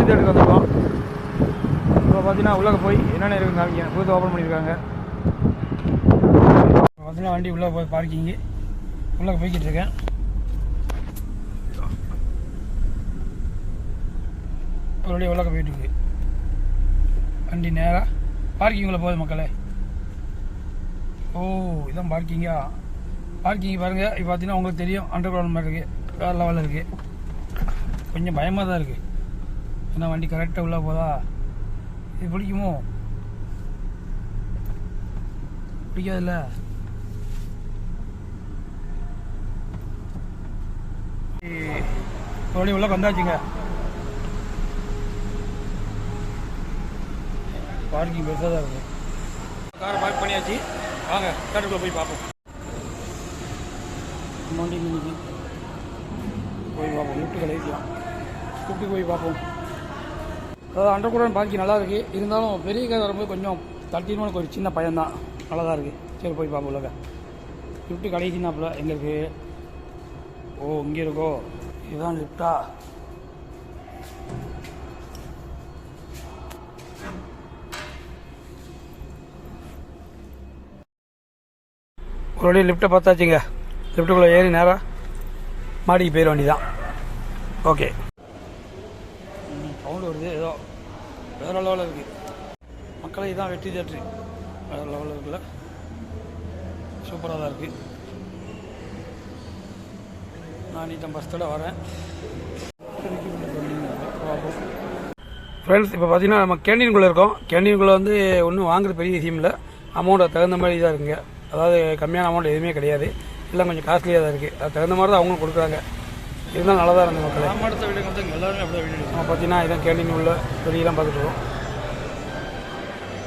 வெற்றி தேட்டருக்கு வந்திருக்கோம். இப்போ பார்த்தீங்கன்னா உள்ளே போய் என்னென்ன இருக்குன்னு காமிக்க புதுசாக ஓப்பன் பண்ணியிருக்காங்க. பார்த்தீங்கன்னா வண்டி உள்ளே போய் பார்க்கிங்கு உள்ளே போய்கிட்டு இருக்கேன். அவருடைய உள்ளக்க போயிட்டு இருக்கு. வண்டி நேராக பார்க்கிங்குள்ளே போகுது மக்களே. ஓ இதான் பார்க்கிங்கா பார்க்கிங் பாருங்கள் இப்போ பார்த்தீங்கன்னா உங்களுக்கு தெரியும். அண்டர் கிரவுண்ட் மாதிரி இருக்குது வேறு லெவலில் இருக்குது கொஞ்சம் பயமாக தான் இருக்குது ஏன்னா வண்டி கரெக்டாக உள்ளே போதா? இது பிடிக்குமோ? பிடிக்காதுல்ல? மறுபடியும் உள்ள வந்தாச்சுங்க. பார்க்கிங் பெருசாக தான் இருக்கும் காரை பார்க் பண்ணியாச்சு. வாங்க தேட்டருக்குள்ளே போய் பார்ப்போம். வண்டி போய் பார்ப்போம். லிஃப்ட் கடைசியாக லிஃப்ட்டுக்கு போய் பார்ப்போம். அண்டர் கூட பாக்கி நல்லா இருக்குது இருந்தாலும் பெரிய கார் வரும்போது கொஞ்சம் தட்டின்னு ஒரு சின்ன பையன்தான் நல்லா தான் இருக்குது சரி போய் பார்ப்போம் உள்ளக லிஃப்ட்டு கடைசினாப்புல எங்கே இருக்குது ஓ இங்கே இருக்கோ? இதுதான் லிஃப்டா? ஒரு வழி லிஃப்ட்டை பார்த்தாச்சுங்க. லிஃப்ட்டுக்குள்ளே ஏறி நேராக மாடிக்கு போயிட வேண்டியதான் ஓகே. வருது ஏதோ வேறு லெவலில் இருக்குது மக்களை இதான் வெற்றி தேட்ரு வேறு லெவலில் இருக்குல்ல சூப்பராக தான் இருக்குது நான் நீட்டம் பஸ்ஸோட வரேன். ஃப்ரெண்ட்ஸ் இப்போ பார்த்தீங்கன்னா நம்ம கேண்டீனுக்குள்ளே இருக்கோம். கேண்டீனுக்குள்ளே வந்து ஒன்றும் வாங்குறது பெரிய விஷயம் இல்லை. அமௌண்ட்டு தகுந்த மாதிரி தான் இருக்குங்க. அதாவது கம்மியான அமௌண்ட் எதுவுமே கிடையாது. எல்லாம் கொஞ்சம் காஸ்ட்லியாக தான் இருக்குது அது தகுந்த மாதிரி தான் அவங்களும் கொடுக்குறாங்க. இருந்தாலும் நல்லா தான் இருந்தது மக்கள். மாமரத்தை வீடு வந்து எல்லாருமே அப்படியே வீடு நம்ம பார்த்தீங்கன்னா இதான் கேண்டீன் உள்ள வெளியெல்லாம் பார்த்துட்டு இருக்கோம்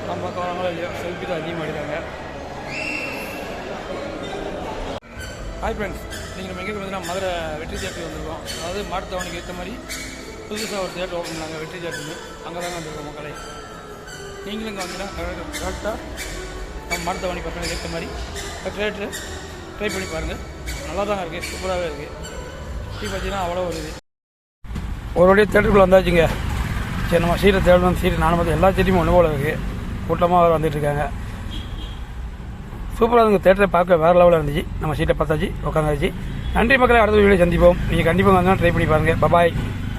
நம்ம வராங்களோ இல்லையோ செல்ஃபி தான் அதிகமாக எடுக்காங்க ஹாய் ஃப்ரெண்ட்ஸ் நீங்கள் நம்ம எங்கே பார்த்தீங்கன்னா மதுரை வெற்றி தேட்டர் வந்திருக்கோம். அதாவது மாட்டுத்தாவணிக்கு ஏற்ற மாதிரி புதுசாக ஒரு தேட்டர் ஓப்பன் பண்ணாங்க வெற்றி தேட்டர்னு அங்கே தாங்க வந்திருக்கோம் மக்களை. நீங்களும் இங்கே வந்தீங்கன்னா கரெக்டாக நம்ம மாட்டுத்தாவணி பக்கம் ஏற்ற மாதிரி தேட்டரு ட்ரை பண்ணி பாருங்கள் நல்லா தாங்க இருக்குது சூப்பராகவே இருக்குது சுற்றி பார்த்தீங்கன்னா அவ்வளோ ஒரு ஒரு வழியாக தேட்டருக்குள்ளே வந்தாச்சுங்க. சரி நம்ம சீட்டை தேடணும். சீட்டு நானும் பார்த்து எல்லா சீட்டையும் ஒன்று போல இருக்குது கூட்டமாக வேறு வந்துட்டு இருக்காங்க. சூப்பராக இருந்துங்க தேட்டரை பார்க்க வேறு லெவலில் இருந்துச்சு. நம்ம சீட்டை பார்த்தாச்சு உட்காந்தாச்சு நன்றி மக்களை. அடுத்த வீடியோ சந்திப்போம். நீங்கள் கண்டிப்பாக வந்தால் ட்ரை பண்ணி பாருங்கள் பபாய்